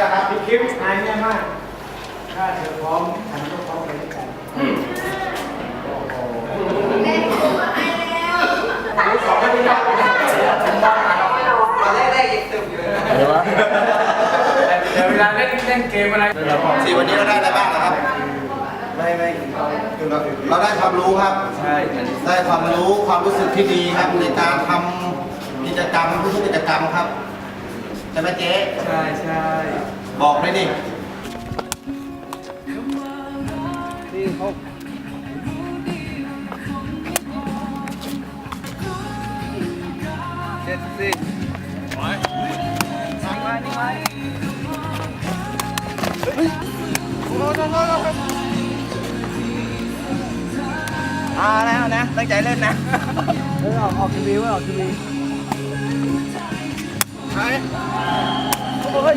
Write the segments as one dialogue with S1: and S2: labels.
S1: นะครับพี่คิมหายง่ายมาก ถ้าเธอพร้อมฉันก็พร้อมไปด้วยกันโอ้โหสองไม่ได้ยากเลยผมบ้า
S2: ตอนแรกๆยังตึมอยู่เลย
S1: อะไรวะแต่เวลาเล่นเล่นเกมอะไร
S3: สี่วันนี้เราได้อะไรบ้างนะครับ
S1: ไม่ไม่
S3: เราได้ความรู้ครับ
S1: ใช่
S3: ได้ความรู้ความรู้สึกที่ดีครับในการทำกิจกรรมทุกๆกิจกรรมครับใช่ไหมเจ๊
S1: ใช่ใช่
S3: บอกเลยดิ
S1: ที่เขา
S2: เจ็ดสิบ
S3: อ่าแล้วนะ ตั้งใจเล่นนะ
S1: เออออกออกทีวีไว้ออกทีวี
S3: ไป
S1: เฮ้ย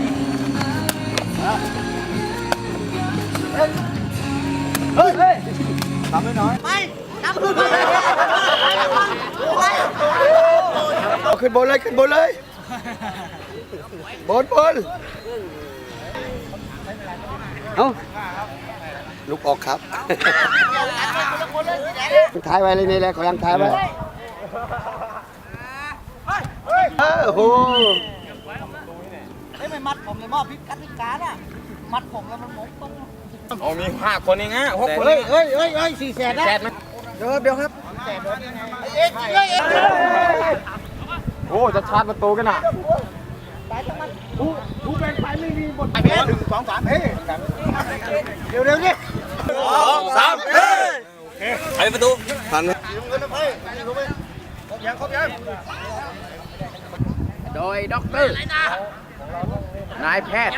S1: เฮ้ยเฮ้ยทำไม่น้อย
S3: เอาขึ้นบนเลยขึ้นบนเลยบนบน
S1: เอ้า
S3: ลุกออกครับถ่ายไว้เลยนี่แหละขอยังถ่ายไว้ เออโห
S2: เฮ้ยไม่มัดผมเลยมอบพิกัดพิการอะ มัดผมแล้วมันหมกตรง
S4: อ๋อมีห้าคนเองฮะหกคน
S3: เฮ้ยเฮ้ยเฮ้ยเฮ้ยสี่แสนนะ
S4: แปดไหม
S3: เดี๋ยวเดี๋ยวครับ
S4: โอ้จะชาร์จประตูกันอะ
S3: หนึ่งสองสามเฮ้ยเดี๋ยวเดี๋ยวนี่
S4: สองสามเฮ้ยไอประตู
S3: ทันไหม
S4: โดยด็อกเตอร์นายแพทย์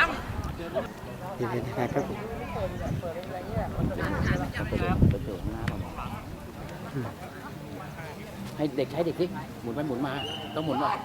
S5: ให้เด็กใช้เด็กสิหมุนไปหมุนมา ต้องหมุนว่อย